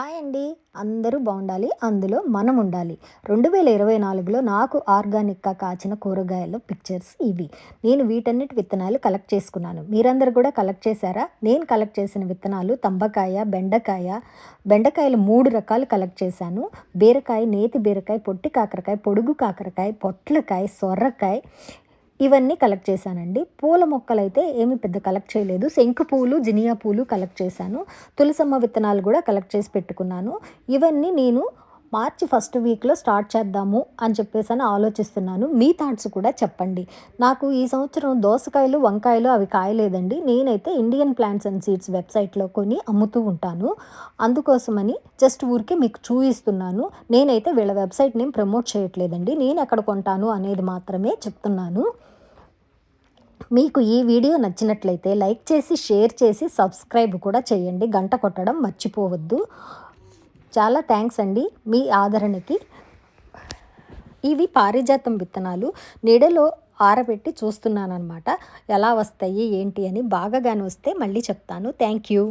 Hi అండి. అందరూ బాగుండాలి. అందులో మనం ఉండాలి. రెండు వేల ఇరవై నాలుగులో నాకు ఆర్గానిక్గా కాచిన కూరగాయల పిక్చర్స్ ఇవి. నేను వీటన్నిటి విత్తనాలు కలెక్ట్ చేసుకున్నాను. మీరందరూ కూడా కలెక్ట్ చేశారా? నేను కలెక్ట్ చేసిన విత్తనాలు తంబకాయ బెండకాయ బెండకాయలు మూడు రకాలు కలెక్ట్ చేశాను. బీరకాయ నేతి బీరకాయ పొట్టి కాకరకాయ పొడుగు కాకరకాయ పొట్లకాయ సొర్రకాయ ఇవన్నీ కలెక్ట్ చేశానండి. పూల మొక్కలు అయితే ఏమి పెద్ద కలెక్ట్ చేయలేదు. శంకు పూలు జినియా పూలు కలెక్ట్ చేశాను. తులసమ్మ విత్తనాలు కూడా కలెక్ట్ చేసి పెట్టుకున్నాను. ఇవన్నీ నేను మార్చి ఫస్ట్ వీక్లో స్టార్ట్ చేద్దాము అని చెప్పేసి అని ఆలోచిస్తున్నాను. మీ థాట్స్ కూడా చెప్పండి. నాకు ఈ సంవత్సరం దోసకాయలు వంకాయలు అవి కాయలేదండి. నేనైతే ఇండియన్ ప్లాంట్స్ అండ్ సీడ్స్ వెబ్సైట్లో కొని అమ్ముతూ ఉంటాను. అందుకోసమని జస్ట్ ఊరికే మీకు చూపిస్తున్నాను. నేనైతే వీళ్ళ వెబ్సైట్ నేమ్ ప్రమోట్ చేయట్లేదండి. నేను ఎక్కడ కొంటాను అనేది మాత్రమే చెప్తున్నాను. మీకు ఈ వీడియో నచ్చినట్లయితే లైక్ చేసి షేర్ చేసి సబ్స్క్రైబ్ కూడా చేయండి. గంట కొట్టడం మర్చిపోవద్దు. చాలా థ్యాంక్స్ అండి మీ ఆదరణకి. ఇవి పారిజాతం విత్తనాలు. నీడలో ఆరబెట్టి చూస్తున్నాను అనమాట ఎలా వస్తాయి ఏంటి అని బాగా కానీ వస్తే మళ్ళీ చెప్తాను. Thank you.